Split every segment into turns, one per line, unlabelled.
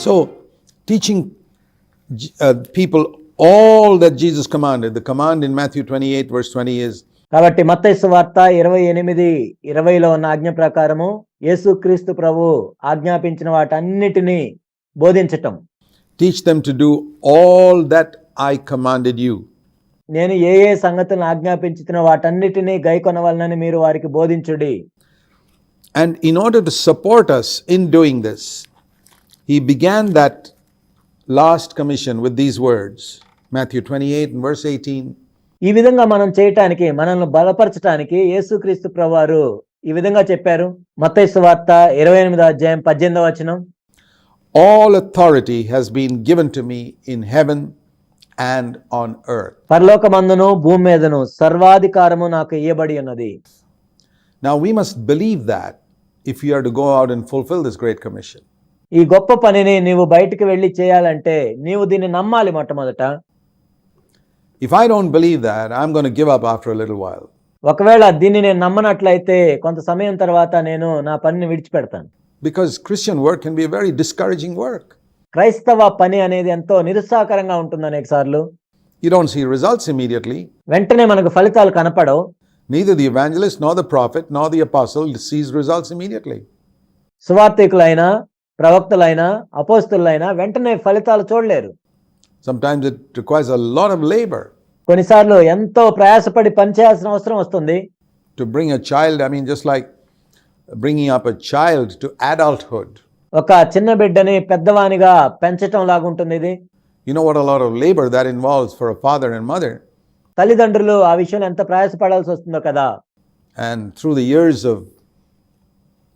So, teaching J- uh, people all that Jesus commanded, the command in Matthew 28, verse 20 is
కాబట్టి మత్తయి వార్త ఇరవై ఎనిమిది ఇరవైలో ఉన్న ఆజ్ఞ ప్రకారము యేసుక్రీస్తు ప్రభు ఆజ్ఞాపించిన వాటన్నిటినీ బోధించటం
teach them to do all that I commanded you.
నేను ఏ ఏ సంగతులను ఆజ్ఞాపించిన వాటన్నిటినీ గైకొనవలనని మీరు వారికి బోధించుడి
And in order to support us in doing this, he began that last commission with these words Matthew 28 and verse 18.
ఈ విధంగా మనం చేయటానికి మనల్ని బలపరచటానికి యేసుక్రీస్తు ప్రభువారు ఈ విధంగా చెప్పారు మత్తయి వార్త ఇరవై ఎనిమిదో అధ్యాయం పద్దెనిమిదవ వచనం
All authority has been given to me in heaven and on earth.
పరలోకమందును భూమి మీదను సర్వాధికారము నాకు ఇయ్యబడి ఉన్నది
Now we must believe that if we are to go out and fulfill this great commission.
ఈ గొప్ప పనిని నీవు బయటికి వెళ్ళి చేయాలంటే నీవు దీన్ని నమ్మాలి మొట్టమొదట
If I don't believe that, I'm going to give up after a little while.
ఒకవేళ దీన్ని నేను నమ్మనట్లయితే కొంత సమయం తర్వాత నేను నా పనిని విడిచిపెడతాను
Because Christian work can be a very discouraging work.
క్రైస్తవ పని అనేది ఎంతో నిరుత్సాహకరంగా ఉంటుంది అనేక సార్లు
You don't see results immediately.
వెంటనే మనకు ఫలితాలు కనపడవు
Neither the evangelist, nor the prophet, nor the apostle sees results immediately.
సువార్థికులైనా ప్రవక్తలైనా అపోస్తులైనా వెంటనే ఫలితాలు చూడలేరు
it requires a lot of labor
కొన్నిసార్లు ఎంతో ప్రయాసపడి పనిచేయాల్సిన అవసరం వస్తుంది
to bring a child, I mean, just like bringing up a child to adulthood.
ఒక చిన్న బిడ్డని పెద్దవానిగా పెంచటం లాగుంటుంది ఇది
You know what a lot of labor that involves for a father and mother.
తల్లిదండ్రులు ఆ విషయంలో ఎంత ప్రయాసపడాల్సి వస్తుందో కదా
And through the years of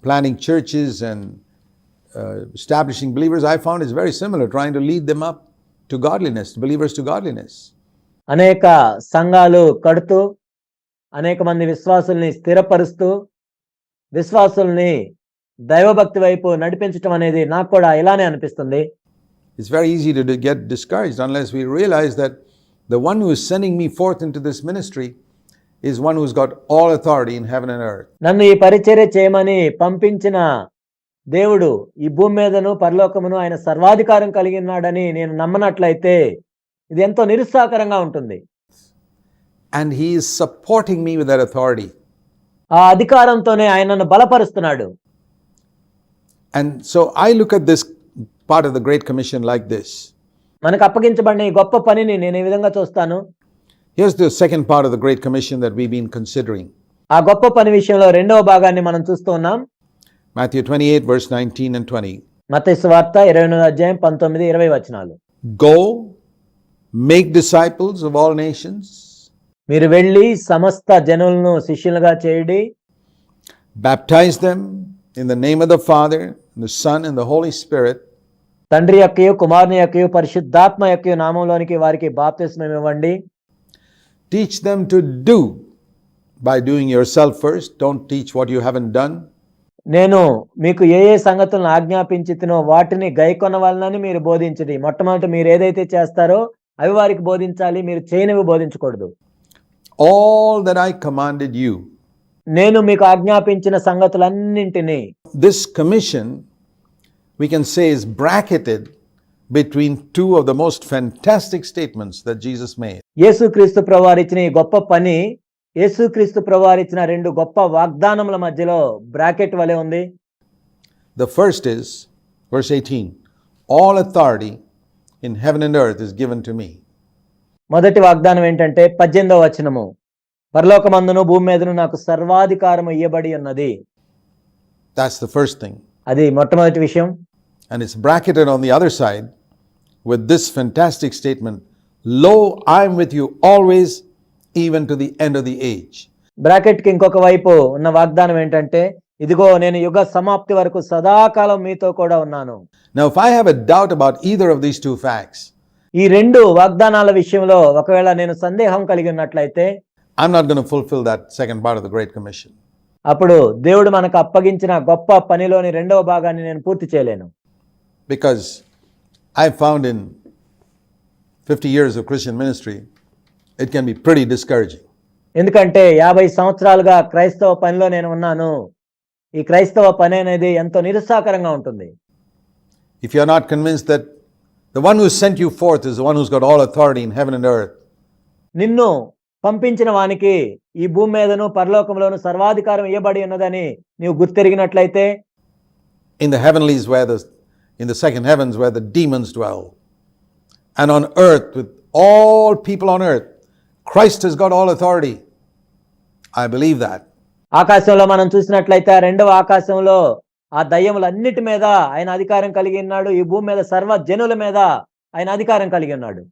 planning churches and uh, establishing believers, I found it's very similar, trying to lead them up to godliness, believers to godliness.
అనేక సంఘాలు కడుతూ అనేక మంది విశ్వాసుల్ని స్థిరపరుస్తూ విశ్వాసుల్ని దైవభక్తి వైపు నడిపించటం అనేది నాకు కూడా ఇలానే అనిపిస్తుంది
It's very easy to get discouraged unless we realize that the one who is sending me forth into this ministry is one who's got all authority in heaven and earth.
నన్ను ఈ పరిచర్య చేయమని పంపించిన దేవుడు ఈ భూమి మీదను పరలోకమును ఆయన సర్వాధికారం కలిగి ఉన్నాడని నేను నమ్మనట్లయితే ఇది ఎంతో నిరుత్సాహకరంగా ఉంటుంది.
And he's supporting me with authority
ఆ అధికారంతోనే ఆయన నన్ను బలపరుస్తున్నాడు.
And so I look at this part of the great commission like this
మనకు అప్పగించబడిన ఈ గొప్ప పనిని నేను ఈ విధంగా చూస్తాను?
Here's the second part of the great commission that we been considering
ఆ గొప్ప పని విషయంలో రెండవ భాగాన్ని మనం చూస్తున్నాం
Matthew 28, verse 19 and 20.
మత్తయి వార్త ఇరవై ఎనిమిది అధ్యాయం పంతొమ్మిది ఇరవై వచనాలు
Go, make disciples of all nations,
మీరు వెళ్ళి సమస్త జనులను శిష్యులుగా చేయండి
baptize them in the name of the Father, and the Son, and the Holy Spirit,
తండ్రి యొక్కయు కుమారుని యొక్కయు పరిశుద్ధాత్మ యొక్కయు నామంలోనికి వారికి బాప్తిస్మం ఇవ్వండి
teach them to do by doing yourself first. Don't teach what you haven't done.
నేను మీకు ఏ ఏ సంగతులను ఆజ్ఞాపించితినో వాటిని గైకొనవలనని మీరు బోధించండి మొట్టమొదటి మీరు ఏదైతే చేస్తారో అవి వారికి బోధించాలి మీరు చేయనివి బోధించకూడదు
All that I commanded you.
నేను మీకు ఆజ్ఞాపించిన సంగతులన్నింటినీ
This commission, we can say, is bracketed between two of the most fantastic statements that Jesus made.
యేసుక్రీస్తు ప్రభువారు ఇచ్చిన ఈ గొప్ప పని యేసుక్రీస్తు ప్రభువారు ఇచ్చిన రెండు గొప్ప వాగ్దానముల మధ్యలో బ్రాకెట్ వలె ఉంది.
The first is verse 18 all authority in heaven and earth is given to me
మొదటి వాగ్దానం ఏంటంటే పద్దెనిమిదవ వచనము. పరలోకమందును భూమి మీదను నాకు సర్వాధికారము ఇయ్యబడి ఉన్నది.
దట్స్ ద ఫస్ట్ థింగ్
అది మొట్టమొదటి విషయం.
And it's bracketed on the other side with this fantastic స్టేట్మెంట్లో I am with you always even to the end of the age
బ్రాకెట్కి ఇంకొక వైపు ఉన్న వాగ్దానం ఏంటంటే ఇదిగో నేను యుగ సమాప్తి వరకు సదాకాలం మీతో కూడా ఉన్నాను.
Now I have a doubt about of these two facts
ఈ రెండు వాగ్దానాల విషయంలో ఒకవేళ నేను సందేహం కలిగి ఉన్నట్లయితే
I fulfil that second part the great commission
అప్పుడు దేవుడు మనకు అప్పగించిన గొప్ప పనిలోని రెండవ భాగాన్ని నేను పూర్తి చేయలేను.
Because I found in fifty years Christian ministry it can be pretty discouraging.
ఎందుకంటే యాభై సంవత్సరాలుగా క్రైస్తవ పనిలో నేను ఉన్నాను ఈ క్రైస్తవ పని అనేది ఎంతో నిరుత్సాహకరంగా ఉంటుంది
if you're not convinced that the one who sent you forth is the one who's got all authority in heaven and earth,
నిన్ను పంపించిన వానికి ఈ భూమి మీదను పరలోకంలోను సర్వాధికారం ఇవ్వబడి ఉన్నదని నీవు గుర్తెరిగినట్లయితే
in the heavenlies where the in the second heavens where the demons dwell, and on earth with all people on earth, Christ has got all authority. I believe that.
ఆకాశంలో మనం చూసినట్లయితే ఆ రెండవ ఆకాశంలో ఆ దయ్యములన్నిటి మీద ఆయన అధికారం కలిగి ఉన్నాడు ఈ భూమి మీద సర్వ జనుల మీద ఆయన అధికారం కలిగి ఉన్నాడు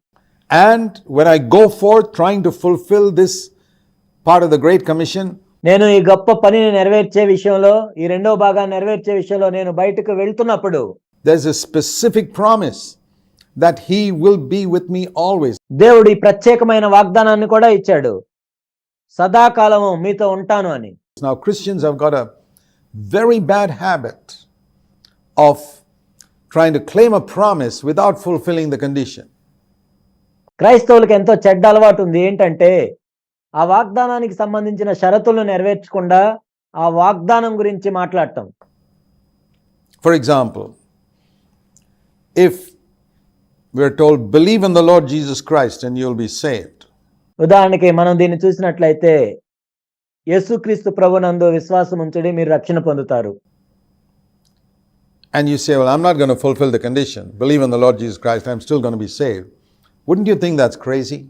And when I go forth trying to fulfill this part of the Great Commission,
నేను ఈ గొప్ప పనిని నెరవేర్చే విషయంలో ఈ రెండవ భాగాన్ని నెరవేర్చే విషయంలో నేను బయటకు వెళ్తున్నప్పుడు
there's a specific promise that he will be with me always
దేవుడు ఈ ప్రత్యేకమైన వాగ్దానాన్ని కూడా ఇచ్చాడు. సదాకాలము మీతో ఉంటాను అని.
Now Christians have got a very bad habit of trying to claim a promise without fulfilling the condition
క్రైస్తవులకు ఎంతో చెడ్డ అలవాటు ఉంది. ఏంటంటే ఆ వాగ్దానానికి సంబంధించిన షరతులను నెరవేర్చకుండా ఆ వాగ్దానం గురించి మాట్లాడటం.
For example if we're told, believe in the Lord Jesus Christ and you'll be saved,
ఉదాహరణకి మనం దీన్ని చూసినట్లయితే యేసుక్రీస్తు ప్రభునందు విశ్వాసం ఉంచడి మీరు రక్షణ పొందుతారు
and you say, Well, I'm not going to fulfill the condition, believe in the Lord Jesus Christ, I'm still going to be saved, wouldn't you think that's crazy?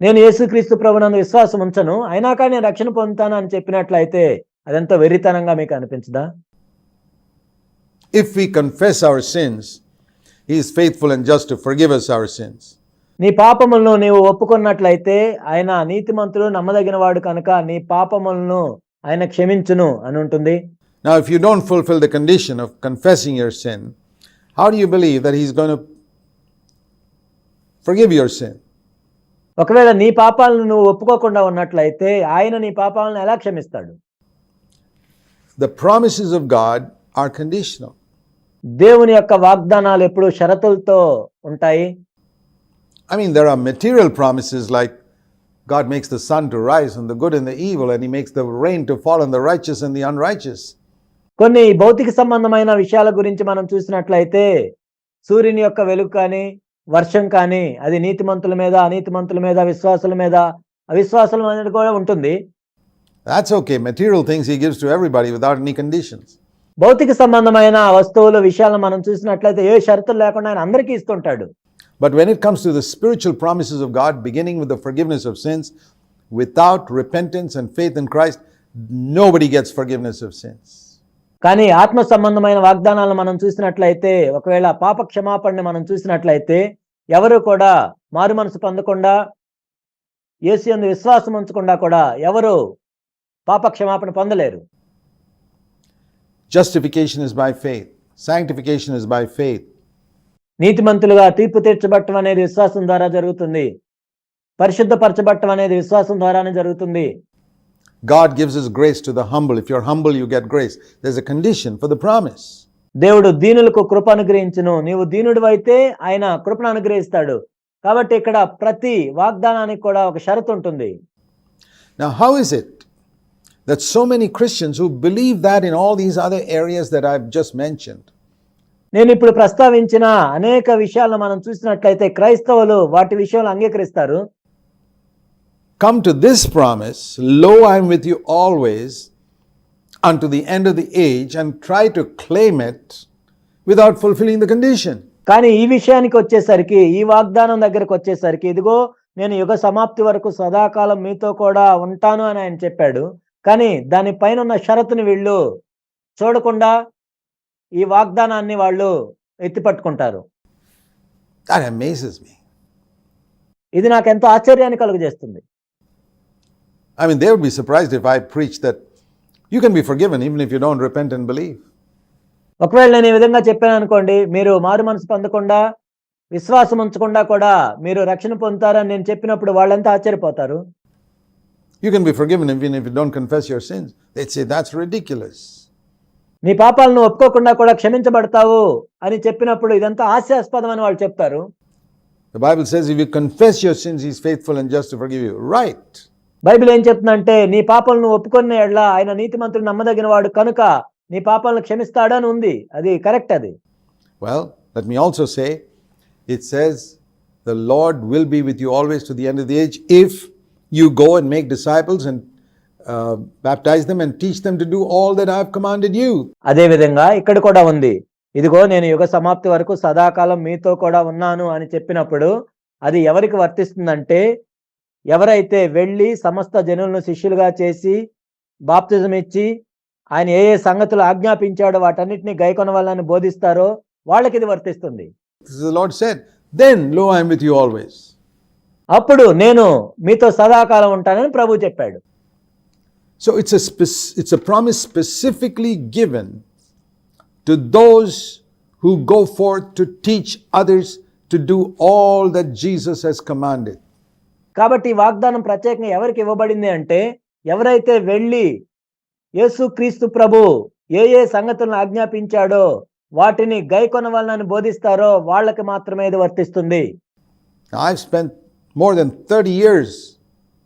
నేను యేసుక్రీస్తు ప్రభునందు విశ్వాసం ఉంచను అయినా కానీ నేను రక్షణ పొందుతాను అని చెప్పినట్లయితే అదంతా వెర్రితనంగా మీకు అనిపించదా
If we confess our sins, is faithful and just forgive us our sins
నీ పాపములను నీవు ఒప్పుకున్నట్లయితే ఆయన నీతి మంత్రుడు నమ్మదగిన వాడు కనుక నీ పాపములను ఆయన క్షమించును అని ఉంటుంది.
నా if you don't fulfil the condition of confessing your sin how do you believe that he's gone forgive your sin
ఒకవేళ నీ పాపాలను నువ్వు ఒప్పుకోకుండా ఉన్నట్లయితే ఆయన నీ పాపాలను ఎలా క్షమిస్తాడు?
The promises of God are conditional
దేవుని యొక్క వాగ్దానాలు ఎప్పుడు షరతులతో ఉంటాయి?
I mean there are material promises like God makes the sun to rise on the good and the evil and he makes the rain to fall on the righteous and the unrighteous
కొన్ని భౌతిక సంబంధమైన విషయాల గురించి మనం చూసినట్లయితే సూర్యుని యొక్క వెలుగు కానీ వర్షం కానీ అది నీతి నీతిమంతుల మీద అనీతిమంతుల మీద విశ్వాసుల మీద అవిశ్వాసుల అనేది కూడా ఉంటుంది.
That's okay material things he gives to everybody without any conditions
భౌతిక సంబంధమైన వస్తువులు విషయాలను మనం చూసినట్లయితే ఏ షరతులు లేకుండా ఆయన అందరికీ ఇస్తుంటాడు
But when it comes to the spiritual promises of God, beginning with the forgiveness of sins, without repentance and faith in Christ, nobody gets forgiveness of sins.
కానీ ఆత్మ సంబంధమైన వాగ్దానాలను మనం చూసినట్లయితే ఒకవేళ పాప క్షమాపణని మనం చూసినట్లయితే ఎవరు కూడా మారు మనసు పొందకుండా యేసు విశ్వాసం ఉంచకుండా కూడా ఎవరు పాప క్షమాపణ పొందలేరు
justification is by faith sanctification is by faith
నీతిమంతులుగా తీర్పు తీర్చబట్టడం అనేది విశ్వాసం ద్వారా జరుగుతుంది. పరిశుద్ధ పరచబట్టడం అనేది విశ్వాసం ద్వారానే జరుగుతుంది.
God gives is grace to the humble if you are humble you get grace there is a condition for the promise
దేవుడు దీనులకు కృప అనుగ్రహించును. నీవు దీనుడు అయితే ఆయన కృపను అనుగ్రహిస్తాడు. కాబట్టి ఇక్కడ ప్రతి వాగ్దానానికి కూడా ఒక షరతు ఉంటుంది.
How is it that so many Christians who believe that in all these other areas that I've just mentioned.
నేను ఇప్పుడు ప్రస్తావించిన అనేక విషయాలను మనం చూసినట్లయితే క్రైస్తవులు వాటి విషయాలు అంగీకరిస్తారు.
Come to this ప్రామిస్లో I'm with you always and to the end of the age and try to claim it without fulfilling the condition
కానీ ఈ విషయానికి వచ్చేసరికి ఈ వాగ్దానం దగ్గరకు వచ్చేసరికి ఇదిగో నేను యుగ సమాప్తి వరకు సదాకాలం మీతో కూడా ఉంటాను అని ఆయన చెప్పాడు. కానీ దానిపైన ఉన్న షరతుని వీళ్ళు చూడకుండా ఈ వాగ్దానాన్ని వాళ్ళు ఎత్తిపట్టుకుంటారు. ఇది నాకు ఎంతో ఆశ్చర్యాన్ని కలుగజేస్తుంది
I mean, they would be surprised if I preached that you can be forgiven even if you don't repent and believe.
ఒకవేళ నేను ఈ విధంగా చెప్పాను అనుకోండి మీరు మారు మనసు పొందకుండా విశ్వాసం ఉంచకుండా కూడా మీరు రక్షణ పొందుతారని నేను చెప్పినప్పుడు వాళ్ళంతా ఆశ్చర్యపోతారు
you can be forgiven in if don't confess your sins that's that's ridiculous
నీ పాపాలను ఒప్పుకోకుండా కూడా క్షమించబడతావు అని చెప్పినప్పుడు ఇదంతా హాస్యాస్పదం అని వాళ్ళు చెప్తారు.
The Bible says if you confess your sins his faithful and just for forgive you right
Bible ఏం చెప్తుందంటే నీ పాపాలను ఒప్పుకున్న ఎడ్ల ఆయన నీతి నీతిమంతుడు నమ్మదగిన వాడు కనుక నీ పాపాలను క్షమిస్తాడని ఉంది. అది కరెక్ట్ అది.
Well that me also say it says the Lord will be with you always to the end of the age if you go and make disciples and uh, baptize them and teach them to do all that I have commanded you.
అదే విధంగా ఇక్కడ కూడా ఉంది ఇదిగో నేను యుగ సమాప్తి వరకు సదాకాలం మీతో కూడా ఉన్నాను అని చెప్పినప్పుడు అది ఎవరికి వర్తిస్తుందంటే ఎవరైతే వెళ్ళి సమస్త జనులను శిష్యులుగా చేసి బాప్తిజం ఇచ్చి ఆయన ఏ ఏ సంగతులు ఆజ్ఞాపించాడో వాటన్నిటిని గైకొన వాళ్ళని బోధిస్తారో వాళ్ళకి ఇది వర్తిస్తుంది
This is the Lord said, Then, lo, I am with you always.
అప్పుడు నేను మీతో సదాకాలం ఉంటానని ప్రభు చెప్పాడు
a, spec- it's a promise specifically given to those who go forth to teach others to do all that Jesus has commanded.
కాబట్టి వాగ్దానం ప్రత్యేకంగా ఎవరికి ఇవ్వబడింది అంటే ఎవరైతే వెళ్ళి యేసు క్రీస్తు ప్రభు ఏ ఏ సంగతులను ఆజ్ఞాపించాడో వాటిని గైకొన వాళ్ళని బోధిస్తారో వాళ్ళకి మాత్రమే ఇది వర్తిస్తుంది
I've spent more than 30 years,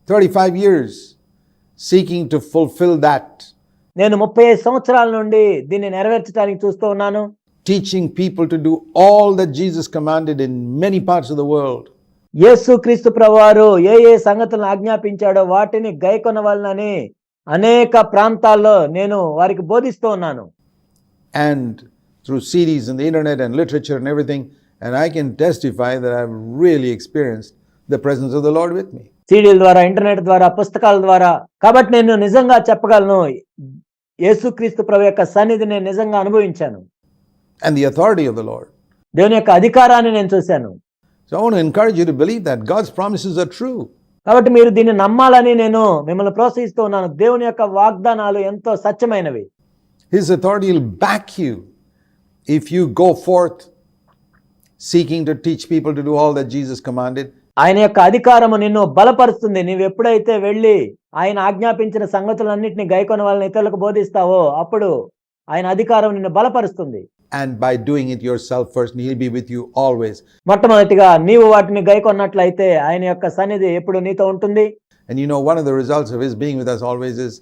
35 years, seeking to fulfill that,
నేను ముప్పై ఐదు సంవత్సరాల నుండి దీన్ని నెరవేర్చడానికి చూస్తూ ఉన్నాను
teaching people to do all that Jesus commanded in many parts of the world.
యేసు క్రీస్తు ప్రభువారు ఏ ఏ సంగతులను ఆజ్ఞాపించాడో వాటిని గైకొన వాళ్ళని అనేక ప్రాంతాల్లో నేను వారికి బోధిస్తూ ఉన్నాను
and through CDs and the internet and literature and everything. And I can testify that I've really experienced the presence of the Lord with me.
సీడీల ద్వారా ఇంటర్నెట్ ద్వారా పుస్తకాల ద్వారా కాబట్టి నేను నిజంగా చెప్పగలను యేసుక్రీస్తు ప్రభు యొక్క సన్నిధి నేను నిజంగా అనుభవించాను
and the authority of the Lord.
దేవుని యొక్క అధికారాన్ని నేను చూశాను
So I want to encourage you to believe that God's promises are true.
కాబట్టి మీరు దీన్ని నమ్మాలని నేను మిమ్మల్ని ప్రోత్సహిస్తూ ఉన్నాను దేవుని యొక్క వాగ్దానాలు ఎంతో సత్యమైనవి
His authority will back you if you go forth seeking to teach people to do all that Jesus commanded.
ఆయన యొక్క అధికారము నిన్ను బలపరుస్తుంది నీవు ఎప్పుడైతే వెళ్ళి ఆయన ఆజ్ఞాపించిన సంగతులన్నింటినీ గైకొన వాళ్ళని ఇతరులకు బోధిస్తావో అప్పుడు ఆయన అధికారం నిన్ను బలపరుస్తుంది
And by doing it yourself first, and He'll be with you always.
మొట్టమొదటిగా నీవు వాటిని గైకొన్నట్లయితే ఆయన యొక్క సన్నిధి ఎప్పుడు నీతో ఉంటుంది
And you know, one of the results of His being with us always is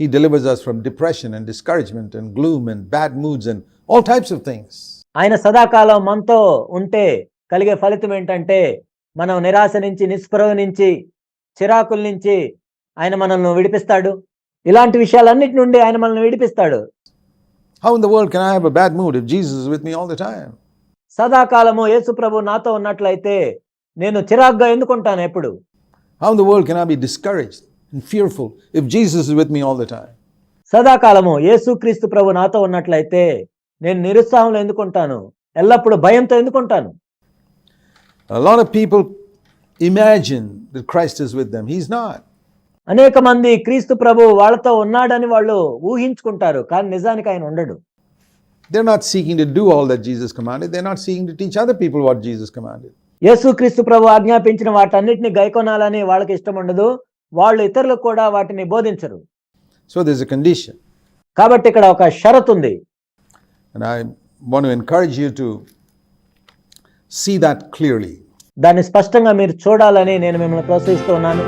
He delivers us from depression and discouragement and gloom and bad moods and all types of things.
ఆయన సదాకాలం మనతో ఉంటే కలిగే ఫలితం ఏంటంటే మనం నిరాశ నుంచి నిస్పృహ నుంచి చిరాకుల నుంచి ఆయన మనల్ని విడిపిస్తాడు. ఇలాంటి విషయాలన్నిటి నుండి ఆయన మనల్ని విడిపిస్తాడు.
In the world can I have a bad mood if Jesus is with me all the time?
సదాకాలము యేసు ప్రభు నాతో ఉన్నట్లయితే నేను చిరాగ్గా ఎందుకుంటాను ఎప్పుడు?
How in the world can I be discouraged and fearful if Jesus is with me all the time?
సదాకాలము యేసు క్రీస్తు ప్రభు నాతో ఉన్నట్లయితే నేను నిరుత్సాహంలో ఎందుకుంటాను? ఎల్లప్పుడూ భయంతో ఎందుకుంటాను?
A lot of people imagine that Christ is with them. He's not.
అనేక మంది క్రీస్తు ప్రభు వాళ్ళతో ఉన్నాడని వాళ్ళు ఊహించుకుంటారు కానీ నిజానికి ఆయన ఉండడు
They're not seeking to do all that Jesus commanded. They're not seeking to teach other people what Jesus commanded.
యేసు క్రీస్తు ప్రభు ఆజ్ఞాపించిన వాటన్నిటిని గైకొనాలని వాళ్ళకి ఇష్టం ఉండదు వాళ్ళు ఇతరులకు కూడా వాటిని బోధించరు
So there's a condition.
కాబట్టి ఇక్కడ ఒక షరత్ ఉంది
And I want to encourage you to see that clearly
దాన్ని స్పష్టంగా మీరు చూడాలని నేను మిమ్మల్ని ప్రోత్సహిస్తున్నాను